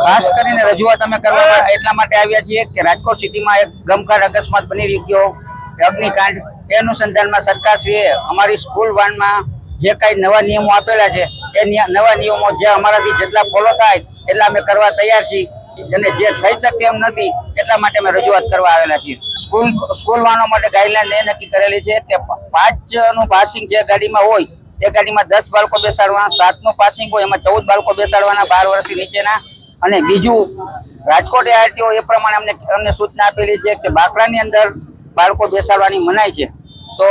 ખાસ કરીને રજૂઆત અમે કરવા એટલા માટે આવ્યા છીએ કે રાજકોટ સિટીમાં એક ગમખાર અકસ્માત બની ગયો. અગ્નિકાંડ. એ અનુસંધાનમાં સરકારશ્રીએ અમારી સ્કૂલ વાનમાં જે કાંઈ નવા નિયમો આપેલા છે એ નવા નિયમો જે અમારાથી જેટલા ફોલો થાય એટલા અમે કરવા તૈયાર છીએ. અને જે થઈ શકે એમ નથી એટલા માટે અમે રજૂઆત કરવા આવેલા છીએ. સ્કૂલ સ્કૂલ વાનો માટે ગાઈડલાઈન એ નક્કી કરેલી છે કે પાંચનું પાસિંગ જે ગાડીમાં હોય એ ગાડીમાં દસ બાળકો બેસાડવાના સાતનું પાસિંગ હોય એમાં ચૌદ બાળકો બેસાડવાના બાર વર્ષથી નીચેના અને બીજું રાજકોટ આરટીઓ એ પ્રમાણે અમને અમને સૂચના આપેલી છે કે બાકડાની અંદર બાળકો બેસાડવાની મનાય છે. તો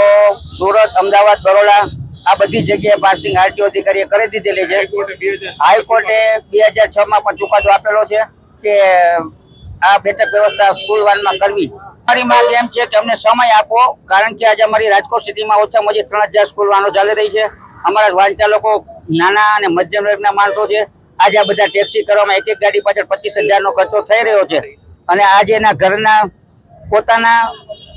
સુરત અમદાવાદ બરોડા આ બધી જગ્યાએ પાસિંગ આરટીઓ અધિકારીએ કરી દીધેલી છે. હાઈકોર્ટે બે હજાર છ માં પણ ચુકાદો આપેલો છે કે આ બેઠક વ્યવસ્થા સ્કૂલ વાનમાં કરવી. અમારી માંગ એમ છે કે અમને સમય આપો કારણ કે આજે અમારી રાજકોટ સિટીમાં ઓછામાં ઓછી ત્રણ હજાર સ્કૂલ વાનો ચાલી રહી છે. અમારા વાંચા લોકો નાના અને મધ્યમ વર્ગના માણસો છે. આજે આ બધા ટેક્સી કરવામાં એક એક ગાડી પાછળ પચીસ હજારનો ખર્ચો થઈ રહ્યો છે. અને આજે એના ઘરના પોતાના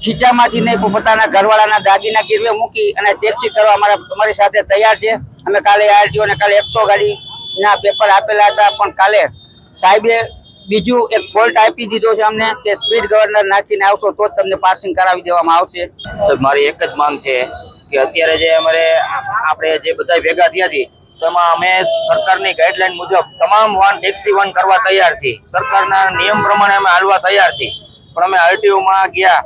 ખીચામાંથી નહીં પોતાના ઘરવાળાના દાગીના ગીરવે મૂકી અને ટેક્સી કરવા અમારા, અમારી સાથે તૈયાર છે. અમે કાલે આરટીઓ ને કાલે એકસો ગાડીના પેપર આપેલા હતા, પણ કાલે સાહેબે બીજું એક ફોલ્ટ આપી દીધો છે અમને કે સ્પીડ ગવર્નર નાખીને આવશો તો જ તમને પાસિંગ કરાવી દેવામાં આવશે. સર મારી એક જ માંગ છે કે અત્યારે જે અમારે આપણે જે બધા ભેગા થયા છીએ તો એમાં અમે સરકારની ગાઈડલાઈન મુજબ તમામ વાહન ટેક્સી વાહન કરવા તૈયાર છીએ. સરકારના નિયમ પ્રમાણે અમે હાલવા તૈયાર છીએ. પણ અમે આરટીઓમાં ગયા,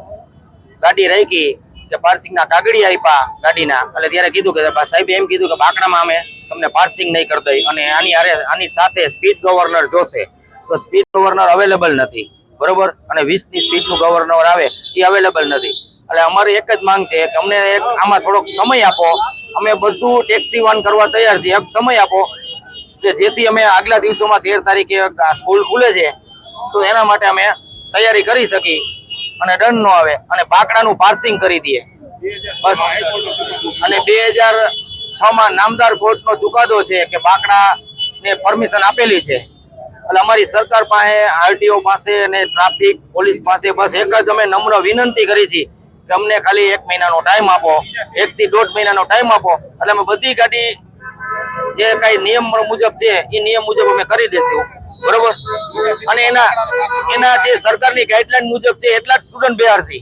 ગાડી રાખી કે પાર્સિંગના કાગડી આપ્યા ગાડીના. એટલે ત્યારે કીધું કે સાહેબે એમ કીધું કે બાકડામાં અમે તમને પાર્સિંગ નહીં કરી અને આની આરે આની સાથે સ્પીડ ગવર્નર જોશે. તો સ્પીડ ગવર્નર અવેલેબલ નથી. બરોબર? અને વીસ સ્પીડનું ગવર્નર આવે એ અવેલેબલ નથી. એટલે અમારી એક જ માંગ છે કે અમને એક આમાં થોડોક સમય આપો. અમે બધું ટેક્સી વાન કરવા તૈયાર છીએ. એક સમય આપો કે જેથી અમે આગલા દિવસોમાં તેર તારીખે સ્કૂલ ખુલે છે. તો એના માટે અમે તૈયારી કરી શકી અને દંડ નો આવે અને બાકડાનું પાર્સિંગ કરી દઈએ. બસ. અને બે હજાર છ માં નામદાર કોર્ટ નો ચુકાદો છે કે બાકડા ને પરમિશન આપેલી છે. એટલે અમારી સરકાર પાસે આરટીઓ પાસે અને ટ્રાફિક પોલીસ પાસે બસ એક જ અમે નમ્ર વિનંતી કરી છે. કે અમને ખાલી એક મહિનાનો ટાઈમ આપો. એક થી દોઢ મહિનાનો ટાઈમ આપો. એટલે અમે બધી ગાડી જે કઈ નિયમ મુજબ છે એ નિયમ મુજબ અમે કરી દેશું બરોબર? અને એના એના જે સરકારની ગાઈડલાઈન મુજબ છે, એટલા જ સ્ટુડન્ટ બિહાર છે